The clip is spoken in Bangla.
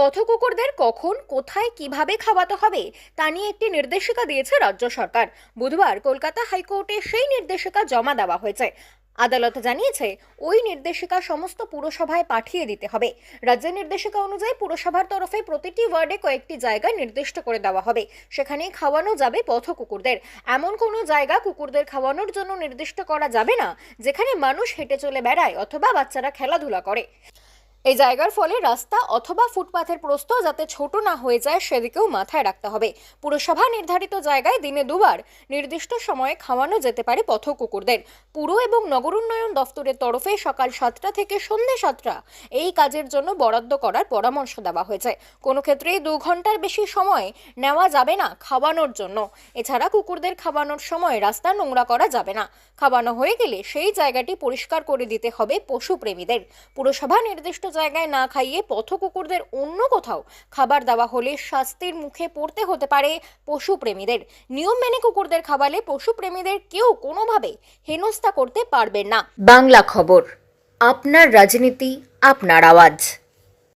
পথকুকুরদের কখন, কোথায়, কীভাবে খাওয়াতে হবে, তা নিয়ে একটি নির্দেশিকা দিয়েছে রাজ্য সরকার। বুধবার কলকাতা হাইকোর্টে সেই নির্দেশিকা জমা দেওয়া হয়েছে। আদালত জানিয়েছে, ওই নির্দেশিকা সমস্ত পুরসভায় পাঠিয়ে দিতে হবে। রাজ্যের নির্দেশিকা অনুযায়ী পুরসভার তরফে প্রতিটি ওয়ার্ডে কয়েকটি জায়গা নির্দিষ্ট করে দেওয়া হবে। সেখানে খাওয়ানো যাবে পথ কুকুরদের এমন কোনো জায়গা কুকুরদের খাওয়ানোর জন্য নির্দিষ্ট করা যাবে না, যেখানে মানুষ হেঁটে চলে বেড়ায় অথবা বাচ্চারা খেলাধুলা করে। এই জায়গার ফলে রাস্তা অথবা ফুটপাথের প্রস্থ যাতে ছোট না হয়ে যায়, সেদিকেও মাথায় রাখতে হবে। পুরসভা নির্ধারিত জায়গায় দিনে দুবার নির্দিষ্ট সময়ে খাওয়ানো যেতে পারে পথ কুকুরদের পুর এবং নগর উন্নয়ন দফতরের তরফে সকাল সাতটা থেকে সন্ধে সাতটা এই কাজের জন্য বরাদ্দ করার পরামর্শ দেওয়া হয়েছে। কোনো ক্ষেত্রেই দু ঘণ্টার বেশি সময় নেওয়া যাবে না খাওয়ানোর জন্য। এছাড়া কুকুরদের খাওয়ানোর সময় রাস্তা নোংরা করা যাবে না। খাওয়ানো হয়ে গেলে সেই জায়গাটি পরিষ্কার করে দিতে হবে পশুপ্রেমীদের। পুরসভা নির্দিষ্ট জায়গায় না খাইয়ে পথ কুকুরদের অন্য কোথাও খাবার দেওয়া হলে শাস্তির মুখে পড়তে হতে পারে পশুপ্রেমীদের। নিয়ম মেনে কুকুরদের খাওয়ালে পশুপ্রেমীদের কেউ কোনোভাবে হেনস্থা করতে পারবেন না। বাংলা খবর, আপনার রাজনীতি, আপনার আওয়াজ।